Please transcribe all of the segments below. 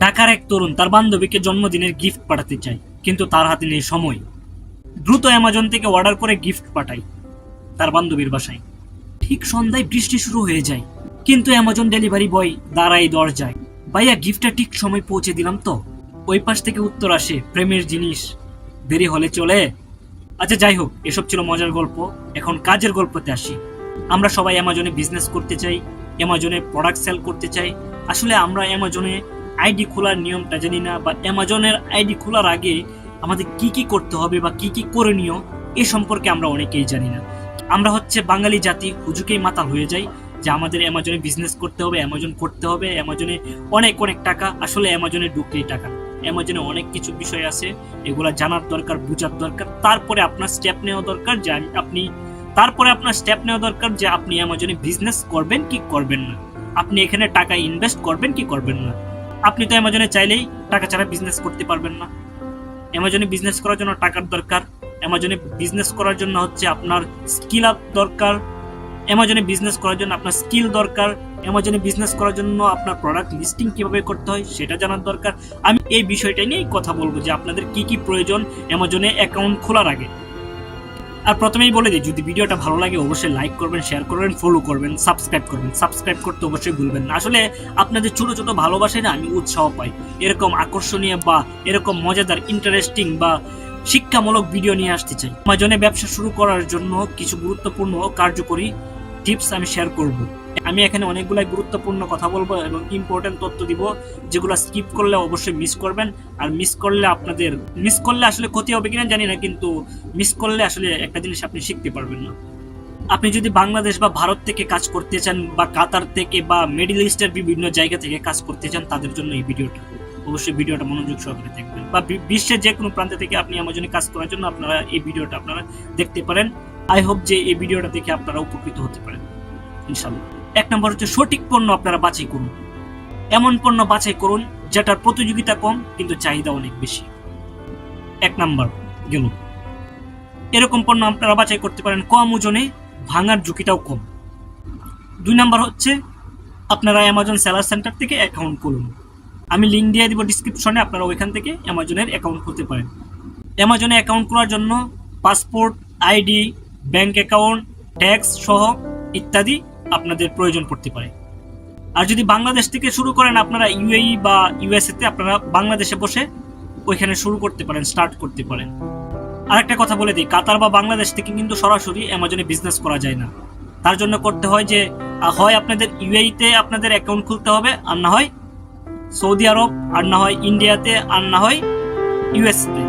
ঢাকার এক তরুণ তার বান্ধবীকে জন্মদিনের গিফট পাঠাতে চায়, কিন্তু তার হাতে নেই সময়। দ্রুত অ্যামাজন থেকে অর্ডার করে গিফট পাঠায় তার বান্ধবীর বাসায়। ঠিক সন্ধ্যায় বৃষ্টি শুরু হয়ে যায়, কিন্তু অ্যামাজন ডেলিভারি বয় দাঁড়াই দরজায়। ভাইয়া গিফটটা ঠিক সময় পৌঁছে দিলাম তো। ওই পাশ থেকে উত্তর আসে, প্রেমের জিনিস। দেরি হলে চলে। আচ্ছা যাই হোক, এসব ছিল মজার গল্প। এখন কাজের গল্পতে আসি। আমরা সবাই অ্যামাজনে বিজনেস করতে চাই অ্যামাজনে প্রোডাক্ট সেল করতে চাই। আসলে আমরা অ্যামাজনে আইডি খোলার নিয়মটা জানি না, বা অ্যামাজনের আইডি খোলার আগে আমাদের কি কি করতে হবে বা কি কি করণীয়, এ সম্পর্কে আমরা অনেকেই জানি না। আমরা হচ্ছে বাঙালি জাতি হুজুকেই মাতাল হয়ে যাই যে আমাদের অ্যামাজনে বিজনেস করতে হবে, অ্যামাজন করতে হবে, অ্যামাজনে অনেক অনেক টাকা, আসলে অ্যামাজনে ঢুকলেই টাকা। অ্যামাজনে অনেক কিছু বিষয় আছে, এগুলা জানার দরকার, বোঝার দরকার, তারপরে আপনার স্টেপ নেওয়া দরকার যে আপনি, তারপরে আপনার স্টেপ নেওয়া দরকার যে আপনি অ্যামাজনে বিজনেস করবেন কি করবেন না। আপনি এখানে টাকা ইনভেস্ট করবেন কি করবেন না। আপনি তো অ্যামাজনে চাইলেই টাকা ছাড়া বিজনেস করতে পারবেন না। অ্যামাজনে বিজনেস করার জন্য টাকার দরকার। অ্যামাজনে বিজনেস করার জন্য হচ্ছে আপনার স্কিল আপ দরকার। অ্যামাজনে বিজনেস করার জন্য আপনার স্কিল দরকার। অ্যামাজনে বিজনেস করার জন্য আপনার প্রোডাক্ট লিস্টিং কীভাবে করতে হয় সেটা জানার দরকার। আমি এই বিষয়টা নিয়েই কথা বলব যে আপনাদের কি কি প্রয়োজন অ্যামাজনে অ্যাকাউন্ট খোলার আগে। আর প্রথমেই বলে দিই, যদি ভিডিওটা ভালো লাগে অবশ্যই লাইক করবেন শেয়ার করবেন ফলো করবেন সাবস্ক্রাইব করবেন। সাবস্ক্রাইব করতে অবশ্যই ভুলবেন না। আসলে আপনাদের ছোট ছোট ভালোবাসায় না আমি উৎসাহ পাই। এরকম আকর্ষণীয় বা এরকম মজাদার ইন্টারেস্টিং বা শিক্ষামূলক ভিডিও নিয়ে আসতে চাই। আমাজনে ব্যবসা শুরু করার জন্য কিছু গুরুত্বপূর্ণ কার্যকরী টিপস আমি শেয়ার করব। আমি এখানে অনেকগুলাই গুরুত্বপূর্ণ কথা বলব এবং ইম্পর্টেন্ট তথ্য দিব, যেগুলো স্কিপ করলে অবশ্যই মিস করবেন। আর মিস করলে আপনাদের মিস করলে আসলে ক্ষতি হবে কিনা জানি না, কিন্তু মিস করলে আসলে একটা জিনিস আপনি শিখতে পারবেন না। আপনি যদি বাংলাদেশ বা ভারত থেকে কাজ করতে চান বা কাতার থেকে বা মিডল ইস্টের বিভিন্ন জায়গা থেকে কাজ করতে চান, তাদের জন্য এই ভিডিওটা। অবশ্যই ভিডিওটা মনোযোগ সহকারে দেখবেন। বা বিশ্বের যে কোনো প্রান্ত থেকে আপনি আমাজনে কাজ করার জন্য আপনারা এই ভিডিওটা আপনারা দেখতে পারেন। আই হোপ যে এই ভিডিওটা দেখে আপনারা উপকৃত হতে পারেন। ইনশাল্লাহ এক নম্বর হচ্ছে সঠিক পণ্য আপনারা বাছাই করুন। এমন পণ্য বাছাই করুন, যেটার প্রতিযোগিতা কম, কিন্তু চাহিদা অনেক বেশি। এক নাম্বার গেল। এরকম পণ্য আপনারা বাছাই করতে পারেন কম ওজনে, ভাঙার ঝুঁকিটাও কম। দুই নাম্বার হচ্ছে, আপনারা অ্যামাজন সেলার সেন্টার থেকে অ্যাকাউন্ট করুন আমি লিঙ্ক দিয়ে দিব ডিসক্রিপশনে আপনারা ওইখান থেকে অ্যামাজনের অ্যাকাউন্ট খুলতে পারেন। অ্যামাজনে অ্যাকাউন্ট খোলার জন্য passport ID bank account tax সহ ইত্যাদি আপনাদের প্রয়োজন পড়তে পারে। আর যদি বাংলাদেশ থেকে শুরু করেন আপনারা ইউএই বা ইউএসএ তে আপনারা বাংলাদেশে বসে ওইখানে শুরু করতে পারেন, স্টার্ট করতে পারেন। আর একটা কথা বলে দিই, কাতার বা বাংলাদেশ থেকে কিন্তু সরাসরি অ্যামাজনে বিজনেস করা যায় না। তার জন্য করতে হয় যে হয় আপনাদের ইউএই তে আপনাদের অ্যাকাউন্ট খুলতে হবে, আর না হয় সৌদি আরব, আর না হয় ইন্ডিয়াতে, আর না হয় ইউএসএতে।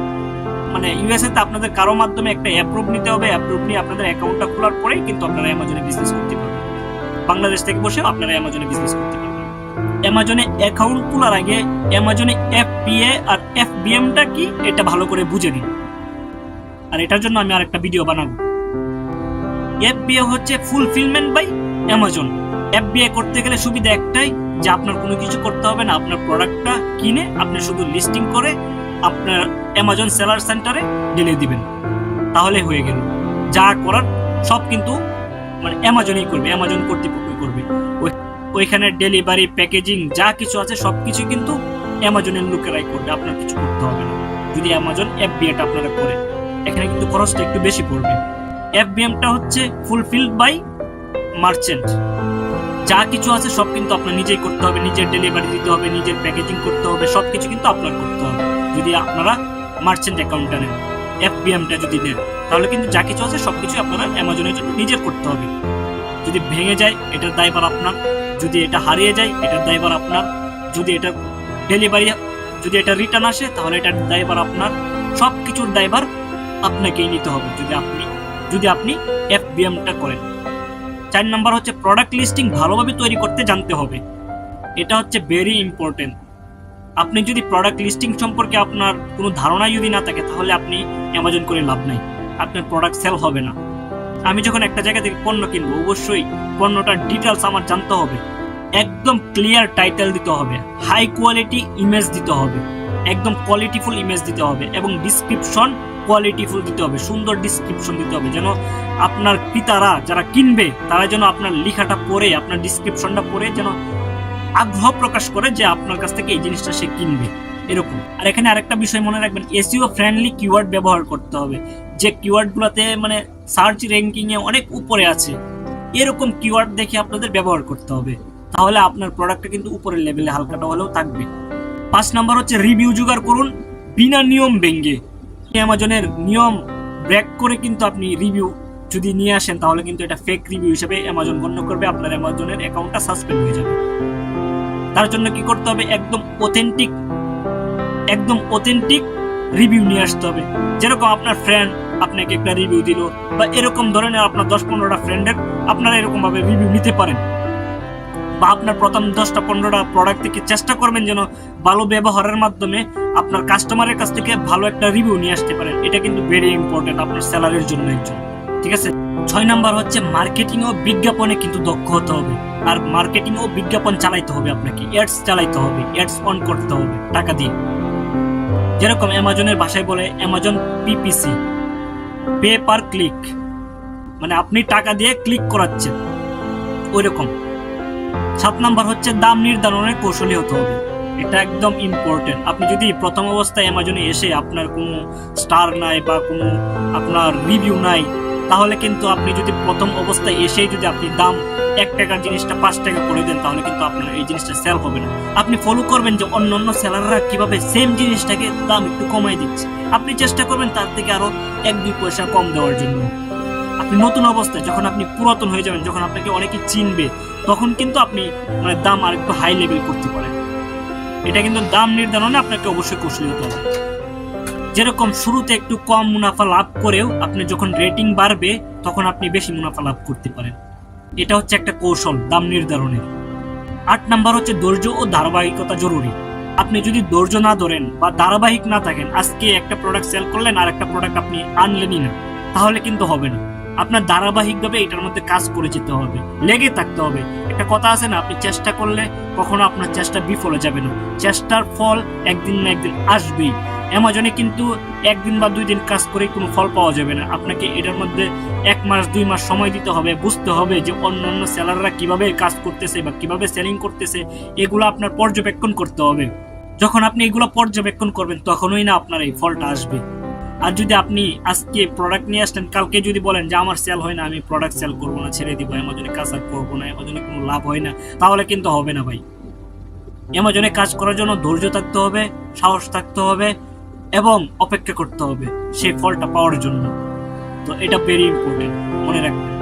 মানে ইউএসএ তে আপনাদের কারও মাধ্যমে একটা অ্যাপ্রুভ নিতে হবে অ্যাপ্রুভ নিয়ে আপনাদের অ্যাকাউন্টটা খোলার পরেই কিন্তু আপনারা অ্যামাজনে বিজনেস করতে পারবেন। বাংলাদেশ থেকে বসে আপনারা অ্যামাজনে বিজনেস করতে পারবেন। অ্যামাজনে অ্যাকাউন্ট খোলার আগে অ্যামাজনে এফবিএ আর এফ এফবিএমটা কি? এটা ভালো করে বুঝে নিন। আর এটার জন্য আমি আর একটা ভিডিও বানাবো এফবিএ হচ্ছে ফুলফিলমেন্ট বাই অ্যামাজন এফবিএ করতে গেলে সুবিধা একটাই যে আপনার কোনো কিছু করতে হবে না। আপনার প্রোডাক্টটা কিনে আপনি শুধু লিস্টিং করে আপনার অ্যামাজন সেলার সেন্টারে ঢেলে দিবেন। তাহলে হয়ে গেল। যা করার সব কিন্তু মানে অ্যামাজনই করবে অ্যামাজন কর্তৃপক্ষ করবে। ওইখানে ডেলিভারি প্যাকেজিং যা কিছু আছে সব কিছু কিন্তু অ্যামাজনের লোকেরাই করবে, আপনার কিছু করতে হবে না। যদি অ্যামাজন এফবিএটা আপনারা করে, এখানে কিন্তু খরচটা একটু বেশি পড়বে। এফবিএমটা হচ্ছে ফুলফিলড বাই মার্চেন্ট যা কিছু আছে, সব কিন্তু আপনার নিজেই করতে হবে, নিজের ডেলিভারি দিতে হবে, নিজের প্যাকেজিং করতে হবে সব কিছু কিন্তু আপনার করতে হবে। যদি আপনারা মার্চেন্ট অ্যাকাউন্টটা নেন এফবিএমটা যদি নেন তাহলে কিন্তু যা কিছু আছে সব কিছু আপনারা অ্যামাজনের জন্য নিজের করতে হবে। যদি ভেঙে যায়, এটার দায়ভার আপনার। যদি এটা হারিয়ে যায়, এটার দায়ভার আপনার। যদি এটা ডেলিভারি যদি এটা রিটার্ন আসে, তাহলে এটার দায়ভার আপনার। সব কিছুর দায়ভার আপনাকেই নিতে হবে, যদি আপনি যদি আপনি এফবিএমটা করেন। চার নাম্বার হচ্ছে প্রোডাক্ট লিস্টিং ভালোভাবে তৈরি করতে জানতে হবে। এটা হচ্ছে ভেরি ইম্পর্টেন্ট আপনি যদি প্রোডাক্ট লিস্টিং সম্পর্কে আপনার কোনো ধারণা যদি না থাকে, তাহলে আপনি অ্যামাজন করে লাভ নাই। আপনার প্রোডাক্ট সেল হবে না। আমি যখন একটা জায়গা থেকে পণ্য কিনবো, অবশ্যই পণ্যটার ডিটেলস আমার জানতে হবে। একদম ক্লিয়ার টাইটেল দিতে হবে হাই কোয়ালিটি ইমেজ দিতে হবে, একদম কোয়ালিটিফুল ইমেজ দিতে হবে এবং ডিসক্রিপশন কোয়ালিটিফুল দিতে হবে, সুন্দর ডিসক্রিপশন দিতে হবে যেন আপনার পিতারা যারা কিনবে, তারা যেন আপনার লেখাটা পড়ে, আপনার ডিসক্রিপশনটা পড়ে যেন আগ্রহ প্রকাশ করে যে আপনার কাছ থেকে এই জিনিসটা সে কিনবে। এরকম। আর এখানে আরেকটা বিষয় মনে রাখবেন এসইও ফ্রেন্ডলি কিওয়ার্ড ব্যবহার করতে হবে। যে কিওয়ার্ডগুলোতে মানে সার্চ র্যাঙ্কিং এ অনেক উপরে আছে, এরকম কিওয়ার্ড দেখে আপনাদের ব্যবহার করতে হবে। তাহলে আপনার প্রোডাক্টটা কিন্তু উপরের লেভেলে হালকাটা হলেও থাকবে। পাঁচ নাম্বার হচ্ছে রিভিউ জোগাড় করুন বিনা নিয়ম ভেঙ্গে অ্যামাজনের নিয়ম ব্রেক করে কিন্তু আপনি রিভিউ যদি নিয়ে আসেন, তাহলে কিন্তু এটা ফেক রিভিউ হিসেবে অ্যামাজন গণ্য করবে, আপনার অ্যামাজনের অ্যাকাউন্টটা সাসপেন্ড হয়ে যাবে। তার জন্য কি করতে হবে? একদম অথেন্টিক একদম অথেন্টিক রিভিউ নিয়ে আসতে হবে। যেরকম আপনার ফ্রেন্ড আপনাকে একটা রিভিউ দিল, বা এরকম ধরনের আপনার দশ পনেরোটা ফ্রেন্ডের আপনারা এরকম ভাবে রিভিউ নিতে পারেন। বা আপনার প্রথম দশটা পনেরোটা প্রোডাক্ট থেকে চেষ্টা করবেন যেন ভালো ব্যবহারের মাধ্যমে আপনার কাস্টমারের কাছ থেকে ভালো একটা রিভিউ নিয়ে আসতে পারেন। এটা কিন্তু ভেরি ইম্পর্টেন্ট আপনার স্যালারির জন্য একজন। ঠিক আছে? ছয় নাম্বার হচ্ছে মার্কেটিং ও বিজ্ঞাপনে কিন্তু দক্ষ হতে হবে। আর মার্কেটিং ও বিজ্ঞাপন চালাইতে হবে আপনাকে। অ্যাডস চালাইতে হবে। অ্যাডস অন করতে হবে। টাকা দিয়ে। যেরকম অ্যামাজনের ভাষায় বলে Amazon PPC, pay per click. মানে আপনি টাকা দিয়ে ক্লিক করাচ্ছেন। ওই রকম সাত নাম্বার হচ্ছে দাম নির্ধারণের কৌশলী হতে হবে। এটা একদম ইম্পর্টেন্ট আপনি যদি প্রথম অবস্থায় অ্যামাজনে এসে আপনার কোনো স্টার নাই বা কোনো আপনার রিভিউ নাই, তাহলে কিন্তু আপনি যদি প্রথম অবস্থায় এসেই যদি আপনি দাম এক টাকার জিনিসটা পাঁচ টাকা করে দেন, তাহলে কিন্তু আপনার এই জিনিসটা সেল হবে না। আপনি ফলো করবেন যে অন্য অন্য সেলাররা কীভাবে সেম জিনিসটাকে দাম একটু কমাই দিচ্ছে। আপনি চেষ্টা করবেন তার থেকে আরও এক, দুই পয়সা কম দেওয়ার জন্য। আপনি নতুন অবস্থায় যখন আপনি পুরাতন হয়ে যাবেন, যখন আপনাকে অনেকে চিনবে, তখন কিন্তু আপনি মানে দাম আর একটু হাই লেভেল করতে পারেন। এটা কিন্তু দাম নির্ধারণে আপনাকে অবশ্যই কৌশলী হতে হবে। যেরকম শুরুতে একটু কম মুনাফা লাভ করেও আপনি যখন রেটিং বাড়বে, তখন আপনি বেশি মুনাফা লাভ করতে পারেন। এটা হচ্ছে একটা কৌশল দাম নির্ধারণের। আট নাম্বার হচ্ছে ধৈর্য ও ধারাবাহিকতা জরুরি। আপনি যদি ধৈর্য না ধরেন বা ধারাবাহিক না থাকেন, আজকে একটা প্রোডাক্ট সেল করলেন আর একটা প্রোডাক্ট আপনি আনলেনই না, তাহলে কিন্তু হবে না। আপনার ধারাবাহিকভাবে এটার মধ্যে কাজ করে যেতে হবে, লেগে থাকতে হবে। একটা কথা আছে না, আপনি চেষ্টা করলে কখনো আপনার চেষ্টা বিফলে যাবে না। চেষ্টার ফল একদিন না একদিন আসবেই। অ্যামাজনে কিন্তু একদিন বা দুই দিন কাজ করে কোনো ফল পাওয়া যাবে না। আপনাকে এটার মধ্যে এক মাস, দুই মাস সময় দিতে হবে, বুঝতে হবে যে অন্য অন্য সেলাররা কীভাবে কাজ করতেছে বা কীভাবে সেলিং করতেছে, এগুলো আপনার পর্যবেক্ষণ করতে হবে। যখন আপনি এগুলো পর্যবেক্ষণ করবেন, তখনই না আপনার এই ফলটা আসবে। আর যদি আপনি আজকে প্রোডাক্ট নিয়ে আসলেন, কালকে যদি বলেন যে আমার সেল হয় না, আমি প্রোডাক্ট সেল করব না, ছেড়ে দিব, অ্যামাজনে কাজ আর করব না, অ্যামাজনে কোনো লাভ হয় না, তাহলে কিন্তু হবে না ভাই। অ্যামাজনে কাজ করার জন্য ধৈর্য থাকতে হবে, সাহস থাকতে হবে এবং অপেক্ষা করতে হবে সেই ফলটা পাওয়ার জন্য। তো এটা ভেরি ইম্পর্টেন্ট মনে রাখবেন।